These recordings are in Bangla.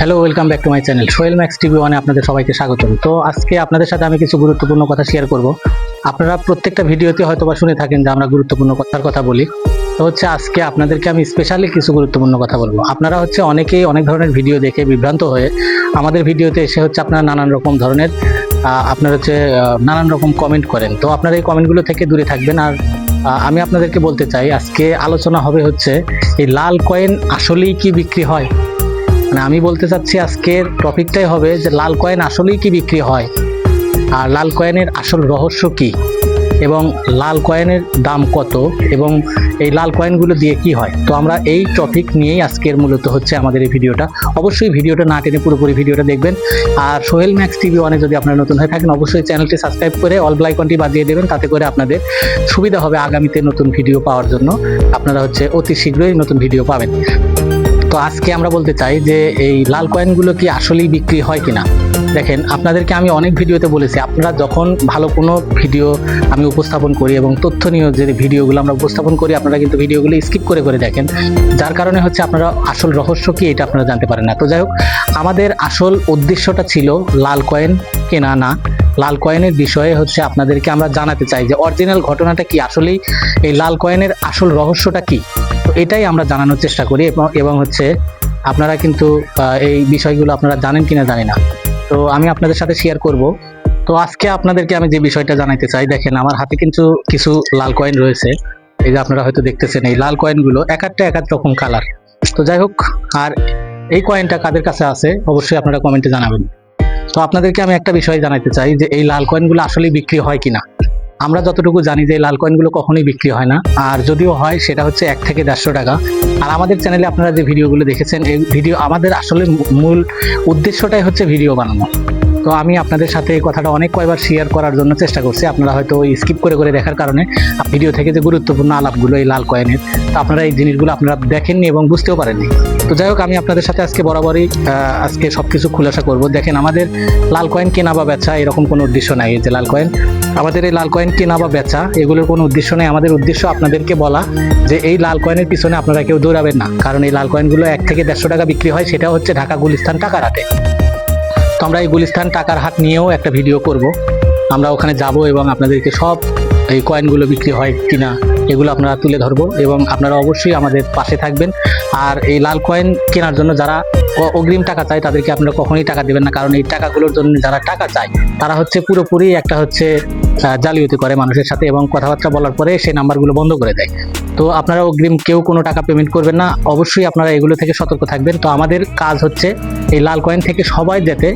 Hello welcome back to my channel Sohel Max TV ওয়ানে আপনাদের সবাইকে স্বাগতম। তো আজকে আপনাদের সাথে আমি কিছু গুরুত্বপূর্ণ কথা শেয়ার করব। আপনারা প্রত্যেকটা ভিডিওতে হয়তো বা শুনে থাকেন যে আমরা গুরুত্বপূর্ণ কথার কথা বলি। তো হচ্ছে আজকে আপনাদেরকে আমি স্পেশালি কিছু গুরুত্বপূর্ণ কথা বলব। আপনারা হচ্ছে অনেকেই অনেক ধরনের ভিডিও দেখে বিভ্রান্ত হয়ে আমাদের ভিডিওতে এসে হচ্ছে আপনারা নানান রকম ধরনের আপনার হচ্ছে নানান রকম কমেন্ট করেন। তো আপনারা এই কমেন্টগুলো থেকে দূরে থাকবেন। আর আমি আপনাদেরকে বলতে চাই, আজকে আলোচনা হবে হচ্ছে এই লাল কয়েন আসলেই কি বিক্রি হয়? মানে আমি বলতে চাচ্ছি আজকের টপিকটাই হবে যে লাল কয়েন আসলেই কি বিক্রি হয়? আর লাল কয়েনের আসল রহস্য কি? এবং লাল কয়েনের দাম কত? এবং এই লাল কয়েনগুলো দিয়ে কি হয়? তো আমরা এই টপিক নিয়েই আজকের মূলত হচ্ছে আমাদের এই ভিডিওটা। অবশ্যই ভিডিওটা না টেনে পুরোপুরি ভিডিওটা দেখবেন। আর সোহেল ম্যাক্স টিভি ওয়ানে যদি আপনারা নতুন হয়ে থাকেন, অবশ্যই চ্যানেলটি সাবস্ক্রাইব করে অল ব্লাইকনটি বাজিয়ে দেবেন, তাতে করে আপনাদের সুবিধা হবে আগামীতে নতুন ভিডিও পাওয়ার জন্য। আপনারা হচ্ছে অতি শীঘ্রই নতুন ভিডিও পাবেন। তো আজকে আমরা বলতে চাই যে এই লাল কয়েনগুলো কি আসলেই বিক্রি হয় কিনা? দেখেন, আপনাদেরকে আমি অনেক ভিডিওতে বলেছি, আপনারা যখন ভালো কোনো ভিডিও আমি উপস্থাপন করি এবং তথ্যনীয় যে ভিডিওগুলো আমরা উপস্থাপন করি, আপনারা কিন্তু ভিডিওগুলো স্কিপ করে করে দেখেন। যার কারণে হচ্ছে আপনারা আসল রহস্য কি এটা আপনারা জানতে পারেন না। তো যাই হোক, আমাদের আসল উদ্দেশ্যটা ছিল লাল কয়েন কেনা না। লাল কয়েনের বিষয়ে হচ্ছে আপনাদেরকে আমরা জানাতে চাই যে অরিজিনাল ঘটনাটা কি? আসলেই এই লাল কয়েনের আসল রহস্যটা কি? তো এটাই আমরা জানানোর চেষ্টা করি এবং- হচ্ছে আপনারা কিন্তু এই বিষয়গুলো আপনারা জানেন কিনা জানি না। তো আমি আপনাদের সাথে শেয়ার করব। তো আজকে আপনাদেরকে আমি যে বিষয়টা জানাইতে চাই, দেখেন আমার হাতে কিন্তু কিছু লাল কয়েন রয়েছে। এই যে আপনারা হয়তো দেখতেছেন, এই লাল কয়েনগুলো এক একটা এক এক রকম কালার তো যাই হোক, আর এই কয়েনটা কাদের কাছে আছে, অবশ্যই আপনারা কমেন্টে জানাবেন। তো আপনাদেরকে আমি একটা বিষয় জানাইতে চাই যে এই লাল কয়েনগুলো আসলেই বিক্রি হয় কিনা। আমরা যতটুকু জানি যে লাল কয়েনগুলো কখনোই বিক্রি হয় না। আর যদিও হয়, সেটা হচ্ছে এক থেকে দেড়শো টাকা। আর আমাদের চ্যানেলে আপনারা যে ভিডিওগুলো দেখেছেন, এই ভিডিও আমাদের আসলে মূল উদ্দেশ্যটাই হচ্ছে ভিডিও বানানো। তো আমি আপনাদের সাথে এই কথাটা অনেক কয়বার শেয়ার করার জন্য চেষ্টা করছি। আপনারা হয়তো স্কিপ করে করে দেখার কারণে ভিডিও থেকে যে গুরুত্বপূর্ণ আলাপগুলো, এই লাল কয়েনের তো আপনারা এই জিনিসগুলো আপনারা দেখেননি এবং বুঝতেও পারেননি। তো যাই হোক, আমি আপনাদের সাথে আজকে বরাবরই আজকে সবকিছু খুলাসা করব। দেখেন, আমাদের লাল কয়েন কেনা বা বেচা এরকম কোনো উদ্দেশ্য নাই যে লাল কয়েন আমাদের এই লাল কয়েন কেনা বা বেচা এগুলোর কোনো উদ্দেশ্য নেই। আমাদের উদ্দেশ্য আপনাদেরকে বলা যে এই লাল কয়েনের পিছনে আপনারা কেউ দৌড়াবেন না। কারণ এই লাল কয়েনগুলো এক থেকে দেড়শো টাকা বিক্রি হয়, সেটা হচ্ছে ঢাকা গুলিস্তান টাকার হাটে। তো আমরা এই গুলিস্তান টাকার হাট নিয়েও একটা ভিডিও করব। আমরা ওখানে যাব এবং আপনাদেরকে সব এই কয়েনগুলো বিক্রি হয় কিনা এগুলো আপনারা তুলে ধরবো এবং আপনারা অবশ্যই আমাদের পাশে থাকবেন। আর এই লাল কয়েন কেনার জন্য যারা অগ্রিম টাকা চায়, তাদেরকে আপনারা কখনোই টাকা দেবেন না। কারণ এই টাকাগুলোর জন্য যারা টাকা চায়, তারা হচ্ছে পুরোপুরি একটা হচ্ছে জালিয়াতি করে মানুষের সাথে এবং কথাবার্তা বলার পরে সেই নাম্বারগুলো বন্ধ করে দেয়। তো আপনারা অগ্রিম কেউ কোনো টাকা পেমেন্ট করবেন না। অবশ্যই আপনারা এগুলো থেকে সতর্ক থাকবেন। তো আমাদের কাজ হচ্ছে এই লাল কয়েন থেকে সবাই যাতে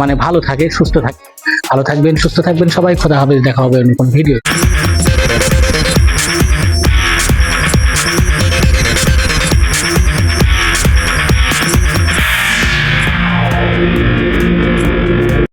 মানে ভালো থাকে, সুস্থ থাকে। ভালো থাকবেন, সুস্থ থাকবেন সবাই। খোদা হবে দেখা হবে অন্য কোনো ভিডিও